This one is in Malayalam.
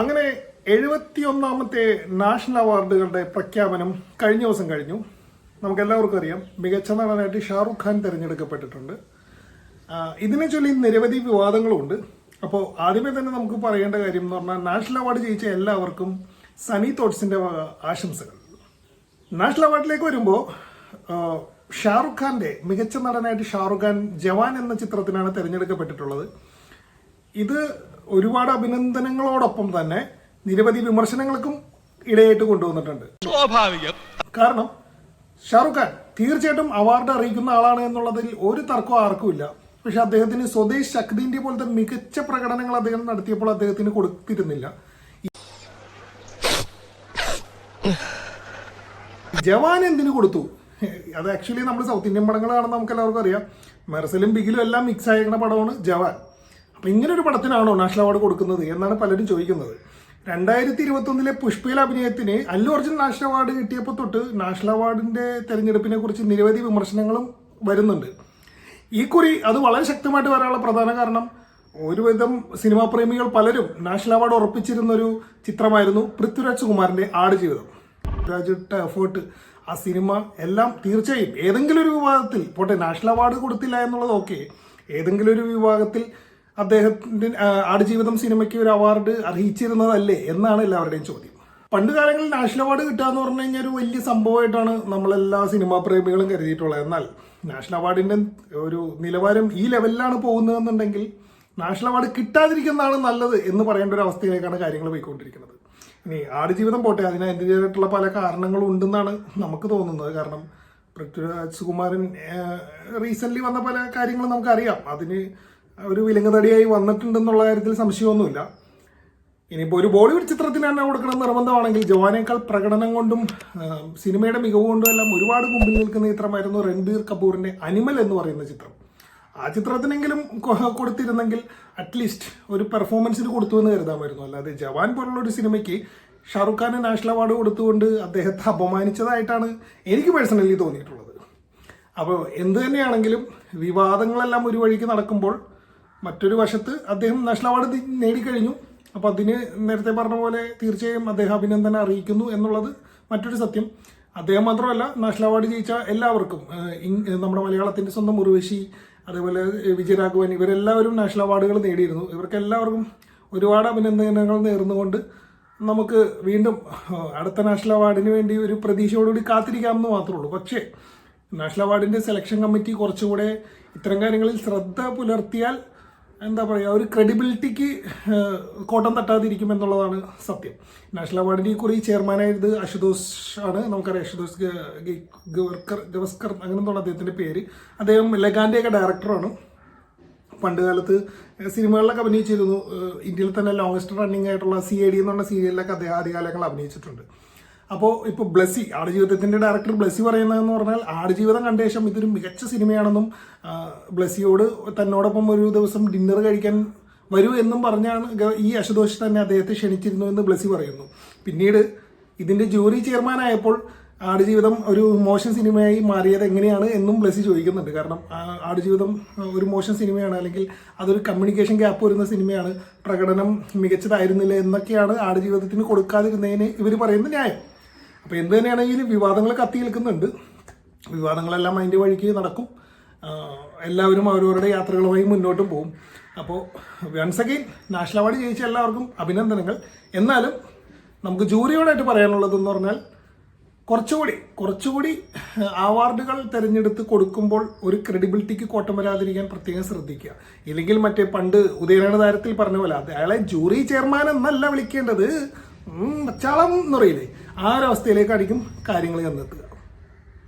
അങ്ങനെ എഴുപത്തി ഒന്നാമത്തെ നാഷണൽ അവാർഡുകളുടെ പ്രഖ്യാപനം കഴിഞ്ഞ ദിവസം കഴിഞ്ഞു. നമുക്ക് എല്ലാവർക്കും അറിയാം മികച്ച നടനായിട്ട് ഷാറുഖ് ഖാൻ തിരഞ്ഞെടുക്കപ്പെട്ടിട്ടുണ്ട്. ഇതിനെ ചൊല്ലി നിരവധി വിവാദങ്ങളുമുണ്ട് അപ്പോൾ ആദ്യമേ തന്നെ നമുക്ക് പറയേണ്ട കാര്യം എന്ന് പറഞ്ഞാൽ നാഷണൽ അവാർഡ് ജയിച്ച എല്ലാവർക്കും സനി തോട്ട്സിന്റെ ആശംസകൾ. നാഷണൽ അവാർഡിലേക്ക് വരുമ്പോൾ ഷാറുഖ് ഖാന്റെ മികച്ച നടനായിട്ട് ഷാറുഖ് ഖാൻ ജവാൻ എന്ന ചിത്രത്തിനാണ് തിരഞ്ഞെടുക്കപ്പെട്ടിട്ടുള്ളത്. ഇത് ഒരുപാട് അഭിനന്ദനങ്ങളോടൊപ്പം തന്നെ നിരവധി വിമർശനങ്ങൾക്കും ഇടയായിട്ട് കൊണ്ടുവന്നിട്ടുണ്ട്. സ്വാഭാവികം. കാരണം ഷാറുഖ് ഖാൻ തീർച്ചയായിട്ടും അവാർഡ് അറിയിക്കുന്ന ആളാണ് എന്നുള്ളതിൽ ഒരു തർക്കവും ആർക്കുമില്ല പക്ഷെ അദ്ദേഹത്തിന് സ്വദേശ് ശക്തിന്റെ പോലത്തെ മികച്ച പ്രകടനങ്ങൾ അദ്ദേഹം നടത്തിയപ്പോൾ അദ്ദേഹത്തിന് കൊടുത്തിരുന്നില്ല. ജവാൻ എന്തിനു കൊടുത്തു? അത് ആക്ച്വലി നമ്മൾ സൗത്ത് ഇന്ത്യൻ പടങ്ങൾ കാണുന്ന നമുക്ക് എല്ലാവർക്കും അറിയാം. മെർസലും ബിഗിലും എല്ലാം മിക്സ് ആയിരിക്കുന്ന പടമാണ് ജവാൻ. അപ്പൊ ഇങ്ങനെ ഒരു പടത്തിനാണോ നാഷണൽ അവാർഡ് കൊടുക്കുന്നത് എന്നാണ് പലരും ചോദിക്കുന്നത്. രണ്ടായിരത്തി ഇരുപത്തി ഒന്നിലെ പുഷ്പയിലെ അഭിനയത്തിന് അല്ലു അർജുൻ നാഷണൽ അവാർഡ് കിട്ടിയപ്പോൾ തൊട്ട് നാഷണൽ അവാർഡിന്റെ തെരഞ്ഞെടുപ്പിനെ കുറിച്ച് നിരവധി വിമർശനങ്ങളും വരുന്നുണ്ട്. ഈ കുറി അത് വളരെ ശക്തമായിട്ട് വരാനുള്ള പ്രധാന കാരണം ഒരുവിധം സിനിമാ പ്രേമികൾ പലരും നാഷണൽ അവാർഡ് ഉറപ്പിച്ചിരുന്ന ഒരു ചിത്രമായിരുന്നു പൃഥ്വിരാജ് സുകുമാരന്റെ ആടുജീവിതം. രാജിട്ട എഫേർട്ട് ആ സിനിമ എല്ലാം തീർച്ചയായും ഏതെങ്കിലും ഒരു വിഭാഗത്തിൽ പോട്ടെ നാഷണൽ അവാർഡ് കൊടുത്തില്ല എന്നുള്ളത് ഓക്കെ ഏതെങ്കിലും ഒരു വിഭാഗത്തിൽ അദ്ദേഹത്തിന്റെ ആ, ആടുജീവിതം സിനിമയ്ക്ക് ഒരു അവാർഡ് അർഹിച്ചിരുന്നതല്ലേ എന്നാണ് എല്ലാവരുടെയും ചോദ്യം. പണ്ട് കാലങ്ങളിൽ നാഷണൽ അവാർഡ് കിട്ടുക എന്ന് പറഞ്ഞു കഴിഞ്ഞാൽ ഒരു വലിയ സംഭവമായിട്ടാണ് നമ്മളെല്ലാ സിനിമാ പ്രേമികളും കരുതിയിട്ടുള്ളത്. എന്നാൽ നാഷണൽ അവാർഡിന്റെ ഒരു നിലവാരം ഈ ലെവലിലാണ് പോകുന്നതെന്നുണ്ടെങ്കിൽ നാഷണൽ അവാർഡ് കിട്ടാതിരിക്കുന്നതാണ് നല്ലത് എന്ന് പറയേണ്ട ഒരു അവസ്ഥയിലേക്കാണ് കാര്യങ്ങൾ പോയിക്കൊണ്ടിരിക്കുന്നത്. ഇനി ആടുജീവിതം പോട്ടെ അതിന് അതിന്റെതായിട്ടുള്ള പല കാരണങ്ങളും ഉണ്ടെന്നാണ് നമുക്ക് തോന്നുന്നത്. കാരണം പൃഥ്വിരാജ് സുകുമാരൻ റീസെന്റ്ലി വന്ന പല കാര്യങ്ങളും നമുക്കറിയാം. അതിന് ഒരു വിലങ്ങതടിയായി വന്നിട്ടുണ്ടെന്നുള്ള കാര്യത്തിൽ സംശയമൊന്നുമില്ല. ഇനിയിപ്പോൾ ഒരു ബോളിവുഡ് ചിത്രത്തിന് തന്നെ കൊടുക്കണം നിർബന്ധമാണെങ്കിൽ ജവാനേക്കാൾ പ്രകടനം കൊണ്ടും സിനിമയുടെ മികവ് കൊണ്ടും എല്ലാം ഒരുപാട് മുമ്പിൽ നിൽക്കുന്ന ചിത്രമായിരുന്നു രൺബീർ കപൂറിന്റെ അനിമൽ എന്ന് പറയുന്ന ചിത്രം. ആ ചിത്രത്തിനെങ്കിലും കൊടുത്തിരുന്നെങ്കിൽ അറ്റ്ലീസ്റ്റ് ഒരു പെർഫോമൻസിന് കൊടുത്തു എന്ന് കരുതാമായിരുന്നു. അല്ലാതെ ജവാൻ പോലുള്ള ഒരു സിനിമയ്ക്ക് ഷാറുഖ് ഖാന് നാഷണൽ അവാർഡ് കൊടുത്തുകൊണ്ട് അദ്ദേഹത്തെ അപമാനിച്ചതായിട്ടാണ് എനിക്ക് പേഴ്സണലി തോന്നിയിട്ടുള്ളത്. അപ്പോൾ എന്ത് തന്നെയാണെങ്കിലും വിവാദങ്ങളെല്ലാം ഒരു വഴിക്ക് നടക്കുമ്പോൾ മറ്റൊരു വശത്ത് അദ്ദേഹം നാഷണൽ അവാർഡ് നേടിക്കഴിഞ്ഞു. അപ്പോൾ അതിന് നേരത്തെ പറഞ്ഞ പോലെ തീർച്ചയായും അദ്ദേഹം അഭിനന്ദനം അറിയിക്കുന്നു എന്നുള്ളത് മറ്റൊരു സത്യം. അദ്ദേഹം മാത്രമല്ല നാഷണൽ അവാർഡ് ജയിച്ച എല്ലാവർക്കും നമ്മുടെ മലയാളത്തിന്റെ സ്വന്തം ഉർവശി അതേപോലെ വിജയരാഘവൻ ഇവരെല്ലാവരും നാഷണൽ അവാർഡുകൾ നേടിയിരുന്നു. ഇവർക്കെല്ലാവർക്കും ഒരുപാട് അഭിനന്ദനങ്ങൾ നേർന്നുകൊണ്ട് നമുക്ക് വീണ്ടും അടുത്ത നാഷണൽ അവാർഡിന് വേണ്ടി ഒരു പ്രതീക്ഷയോടുകൂടി കാത്തിരിക്കാമെന്ന് മാത്രമേ ഉള്ളൂ. പക്ഷേ നാഷണൽ അവാർഡിന്റെ സെലക്ഷൻ കമ്മിറ്റി കുറച്ചുകൂടെ ഇത്തരം കാര്യങ്ങളിൽ ശ്രദ്ധ പുലർത്തിയാൽ എന്താ പറയുക ഒരു ക്രെഡിബിലിറ്റിക്ക് കോട്ടം തട്ടാതിരിക്കും എന്നുള്ളതാണ് സത്യം. നാഷണൽ അവാർഡിന്റെ ഈ കുറി ചെയർമാനായത് അശുതോഷ് ആണ്. നമുക്കറിയാം അശുതോഷ് ഗവർക്കർ ഗവസ്കർ അങ്ങനെ എന്നുള്ള അദ്ദേഹത്തിന്റെ പേര്. അദ്ദേഹം ലഗാന്റെയൊക്കെ ഡയറക്ടറാണ് പണ്ട് കാലത്ത് സിനിമകളിലൊക്കെ അഭിനയിച്ചിരുന്നു. ഇന്ത്യയിൽ തന്നെ ലോങ്സ്റ്റ് റണ്ണിങ് ആയിട്ടുള്ള സി എ ഡി എന്നുള്ള സീരിയലിലൊക്കെ അദ്ദേഹം ആദ്യകാലങ്ങൾ അഭിനയിച്ചിട്ടുണ്ട്. അപ്പോൾ ഇപ്പോൾ ബ്ലസ്സി ആടുജീവിതത്തിന്റെ ഡയറക്ടർ ബ്ലസ്സി പറയുന്നതെന്ന് പറഞ്ഞാൽ ആടുജീവിതം കണ്ട ശേഷം ഇതൊരു മികച്ച സിനിമയാണെന്നും ബ്ലസ്സിയോട് തന്നോടൊപ്പം ഒരു ദിവസം ഡിന്നർ കഴിക്കാൻ വരൂ എന്നും പറഞ്ഞാണ് ഈ അശുതോഷ് തന്നെ അദ്ദേഹത്തെ ക്ഷണിച്ചിരുന്നു എന്ന് ബ്ലസ്സി പറയുന്നു. പിന്നീട് ഇതിന്റെ ജൂറി ചെയർമാൻ ആയപ്പോൾ ആടുജീവിതം ഒരു മോശം സിനിമയായി മാറിയത് എങ്ങനെയാണ് എന്നും ബ്ലസ്സി ചോദിക്കുന്നുണ്ട്. കാരണം ആടുജീവിതം ഒരു മോശം സിനിമയാണ് അല്ലെങ്കിൽ അതൊരു കമ്മ്യൂണിക്കേഷൻ ഗ്യാപ്പ് വരുന്ന സിനിമയാണ് പ്രകടനം മികച്ചതായിരുന്നില്ല എന്നൊക്കെയാണ് ആടുജീവിതത്തിന് കൊടുക്കാതിരുന്നതിന് ഇവർ പറയുന്ന ന്യായം. അപ്പോൾ എന്ത് തന്നെയാണെങ്കിലും വിവാദങ്ങൾ കത്തി നിൽക്കുന്നുണ്ട്. വിവാദങ്ങളെല്ലാം അതിന്റെ വഴിക്ക് നടക്കും. എല്ലാവരും അവരവരുടെ യാത്രകളുമായി മുന്നോട്ടും പോകും. അപ്പോൾ വൺസ് അഗെയിൻ നാഷണൽ അവാർഡ് ജയിച്ച എല്ലാവർക്കും അഭിനന്ദനങ്ങൾ. എന്നാലും നമുക്ക് ജൂറിയോടായിട്ട് പറയാനുള്ളതെന്ന് പറഞ്ഞാൽ കുറച്ചുകൂടി കുറച്ചുകൂടി അവാർഡുകൾ തിരഞ്ഞെടുത്ത് കൊടുക്കുമ്പോൾ ഒരു ക്രെഡിബിലിറ്റിക്ക് കോട്ടം വരാതിരിക്കാൻ പ്രത്യേകം ശ്രദ്ധിക്കുക. ഇല്ലെങ്കിൽ മറ്റേ പണ്ട് ഉദയനാരായണ താരത്തിൽ പറഞ്ഞ പോലെ അയാളെ ജൂറി ചെയർമാൻ എന്നല്ല വിളിക്കേണ്ടത്. ചളം എന്നറിയില്ലേ? ആ ഒരു അവസ്ഥയിലേക്കായിരിക്കും കാര്യങ്ങൾ ചെന്നെത്തുക